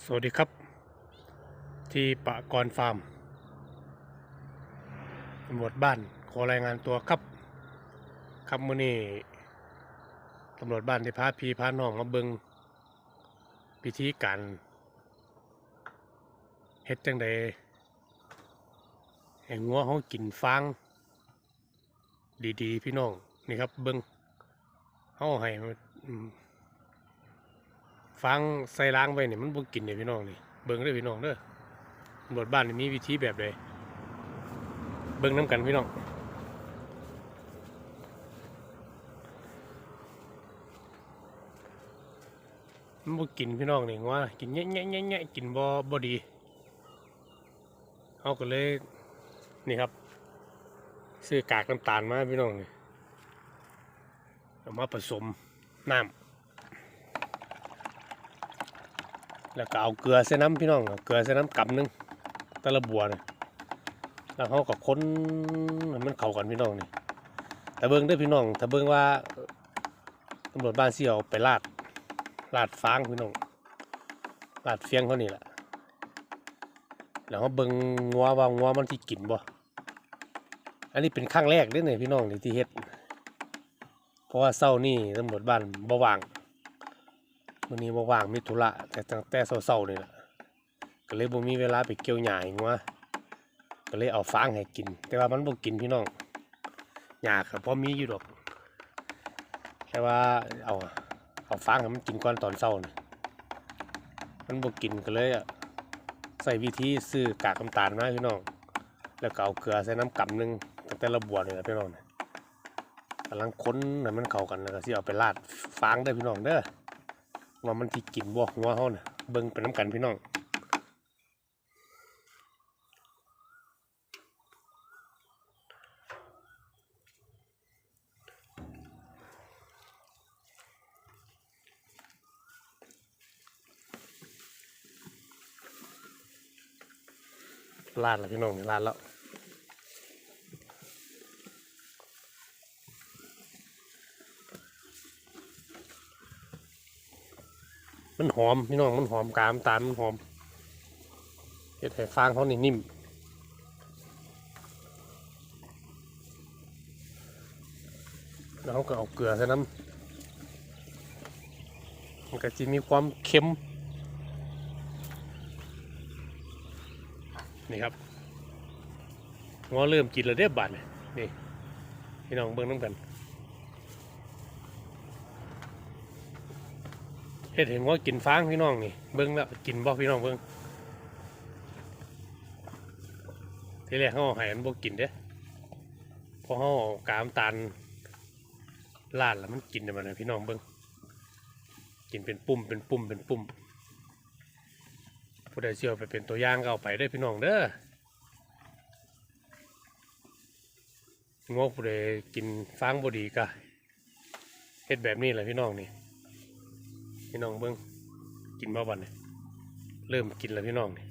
สวัสดีครับ ที่ปะกรฟาร์มตำรวจบ้านขอรายงานตัวครับ ครับมื้อนี้ตำรวจบ้านที่พาพีพาน้องมาเบิงพิธีการเฮ็ดจังใดให้งัวเขากินฟางดีๆ พี่น้อง นี่ครับเบิงเขาให้ ฟังใส่ล้างไปเนี่ยมันบ่กินเนี่ยพี่น้องนี่เบิ่งเด้พี่น้องเด้อตำรวจบ้านนี่มีวิธีแบบใดเบิ่งน้ำกันพี่น้องมันบ่กินพี่น้องนี่ว่ากินแง่แง่แง่แง่กินบ่บ่ดีเขาก็เลยนี่ครับ ซื้อกากน้ำตาลมาพี่น้องนี่เอามาผสมน้ำ แล้วก็เอาเกลือใส่น้ำพี่น้องเกลือใส่น้ำกำหนึงตะละบัวเนี่ยแล้วเขาก็ค้นมันเข้ากันพี่น้องนี่แต่เบิ้งเด้พี่น้องถ้าเบิ้งว่าตำรวจบ้านเสี่ยวไปลาดลาดฟางพี่น้องลาดเฟียงเขานี่แหละแล้วเขาเบิ้งงัวว่างัวมันที่กินบ่อันนี้เป็นครั้งแรกเด้เนี่ยพี่น้องนี่ที่เฮ็ดเพราะว่าเศร้านี่ตำรวจบ้านบ่ว่าง วันนี้ว่างๆมีธุระแต่ตั้งแต่เศร้าๆนี่แหละก็เลยบ่มีเวลาไปเกี่ยวหญ้าอีกว่าก็เลยเอาฟางให้กิน แต่ว่ามันบ่กินพี่น้องหญ้าก็พอมีอยู่ดอกแค่ว่าเอาเอาฟางให้มันกินก่อนตอนเช้านี่มันบ่กินก็เลยใส่วิธีซื้อกากน้ำตาลมาพี่น้องแล้วก็เอาเกลือใส่น้ำกำหนึงตั้งแต่ละบัวนี่แหละพี่น้องกำลังค้นให้มันเข้ากันแล้วก็สิเอาไปราดฟางเด้พี่น้องเด้อ ว่ามันที่กินบ่หัวเฮาน่ะเบิ่งเป็นน้ำกันพี่น้องลาดแล้วพี่น้องลาดแล้ว มันหอมพี่น้องมันหอมกามตาลมันหอมเฮ็ดให้ฟางเขานี่นิ่มแล้วเขาก็เอาเกลือใส่น้ำมันก็จะมีความเค็มนี่ครับงอเริ่มกินแล้วเด้อบาดนี่นี่พี่น้องเบิ่งน้ำกัน เฮ็ดเห็นว่ากินฟางพี่น้องนี่เบิ้งแล้วกินบ่พี่น้องเบิ้งทีแรกเขาเอาให้มันบ่กินเด้พอเขาเอากามตาลลาดแล้วมันกินได้มันนะพี่น้องเบิ้งกินเป็นปุ่มเป็นปุ่มเป็นปุ่มผู้ใดเชื่อไปเป็นตัวอย่างก็เอาไปได้พี่น้องเด้อง้อผู้ใดกินฟางบ่ดีก็เฮ็ดแบบนี้แหละพี่น้องนี่ พี่น้องเบิ้งกินมาวันนี่เริ่มกินแล้วพี่น้องเนี่ย